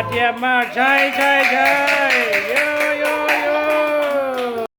પાટિયામાં જય જય જય.